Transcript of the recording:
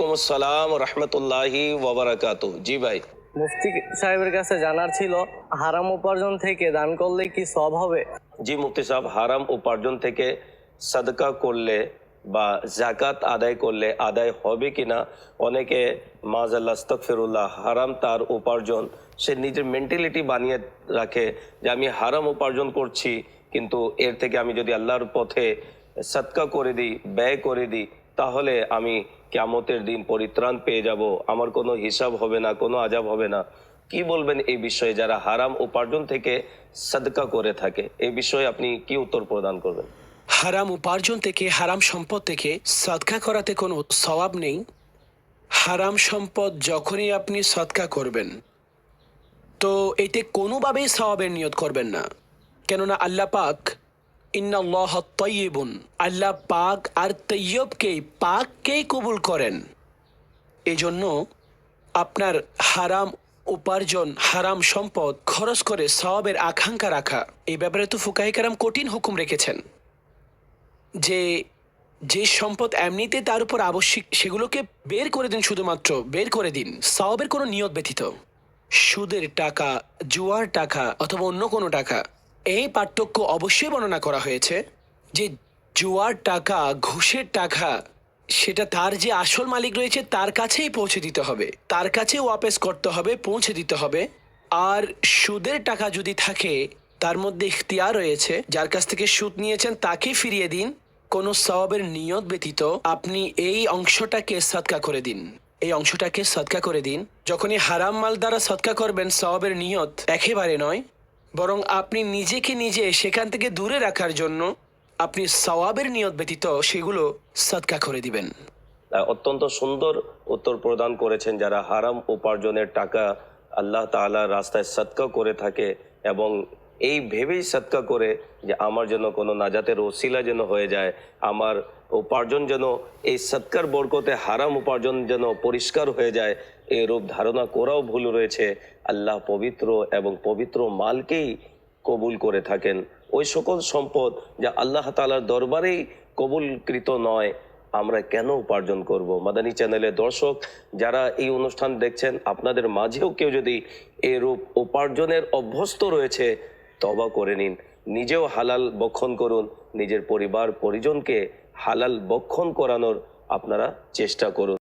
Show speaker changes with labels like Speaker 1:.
Speaker 1: আসসালাম রহমতুল্লাহি ওবরাকাত জি ভাই।
Speaker 2: মুফতি সাহেবের কাছে জানার ছিল হারাম উপার্জন থেকে দান করলে কি সব হবে?
Speaker 1: জি মুফতি সাহেব হারাম উপার্জন থেকে সাদকা করলে বা জাকাত আদায় করলে আদায় হবে কিনা অনেকে ফিরুল্লাহ হারাম তার উপার্জন সে নিজের মেন্টালিটি বানিয়ে রাখে যে আমি হারাম উপার্জন করছি কিন্তু এর থেকে আমি যদি আল্লাহর পথে সৎকা করে দিই ব্যয় করে দিই তাহলে আমি কেমতের দিন পরিত্রাণ পেয়ে যাব। আমার কোনো হিসাব হবে না, কোনো আজাব হবে না। কি বলবেন এই বিষয়ে? যারা হারাম উপার্জন থেকে সদকা করে থাকে, এই বিষয়ে আপনি কি উত্তর প্রদান করবেন?
Speaker 3: হারাম উপার্জন থেকে, হারাম সম্পদ থেকে সৎকা করাতে কোনো সওয়াব নেই। হারাম সম্পদ যখনই আপনি সৎকা করবেন, তো এতে কোনোভাবেই সওয়াবের নিয়ত করবেন না। কেননা আল্লাহ পাক ইন্নাল্লাহ তৈবুন আল্লাহ পাক আর তৈয়বকেই পাককেই কবুল করেন। এই জন্য আপনার হারাম উপার্জন, হারাম সম্পদ খরচ করে সওয়াবের আকাঙ্ক্ষা রাখা এই ব্যাপারে তো ফুকাহি কারাম কঠিন হুকুম রেখেছেন। যে যে সম্পদ এমনিতে তার উপর আবশ্যিক, সেগুলোকে বের করে দিন শুধুমাত্র, বের করে দিন, সওয়াবের কোনো নিয়ত ব্যতীত। সুদের টাকা, জুয়ার টাকা, অথবা অন্য কোনো টাকা এই পার্থক্য অবশ্যই বর্ণনা করা হয়েছে যে জুয়ার টাকা, ঘুষের টাকা, সেটা তার যে আসল মালিক রয়েছে তার কাছেই পৌঁছে দিতে হবে। তার কাছে ওয়াপেস করতে হবে, পৌঁছে দিতে হবে। আর সুদের টাকা যদি থাকে, তার মধ্যে ইখতিয়ার রয়েছে। যার কাছ থেকে সুদ নিয়েছেন তাকে ফিরিয়ে দিন। কোনো সওয়াবের নিয়ত ব্যতীত আপনি এই অংশটাকে সৎকা করে দিন। এই অংশটাকে সৎকা করে দিন। যখনই হারাম মাল দ্বারা সৎকা করবেন, সওয়াবের নিয়ত একেবারে নয়। বরং আপনি নিজেকে নিজে সেখান থেকে দূরে রাখার জন্য আপনি সওয়াবের নিয়ত ব্যতীত সেগুলো সৎকা করে দিবেন।
Speaker 1: অত্যন্ত সুন্দর উত্তর প্রদান করেছেন যারা হারাম উপার্জনের টাকা আল্লাহ তাআলা রাস্তায় সৎকা করে থাকে এবং এই ভেবেই সৎকা করে যে আমার যেন কোনো নাজাতের ওসিলা যেন হয়ে যায়, আমার উপার্জন যেন এই সৎকার বরকতে হারাম উপার্জন যেন পরিষ্কার হয়ে যায় এই রূপ ধারণা করাও ভুল রয়েছে। আল্লাহ পবিত্র এবং পবিত্র মালকেই কবুল করে থাকেন। ওই সকল সম্পদ যা আল্লাহ তাআলার দরবারেই কবুলকৃত নয়, আমরা কেন উপার্জন করব? মাদানী চ্যানেলের দর্শক, যারা এই অনুষ্ঠান দেখছেন, আপনাদের মাঝেও কেউ যদি এরূপ উপার্জনের অভ্যস্ত রয়েছে তবা করে নিন। নিজেও হালাল বক্ষণ করুন। নিজের পরিবার, পরিজনকে হালাল বক্ষণ করানোর আপনারা চেষ্টা করুন।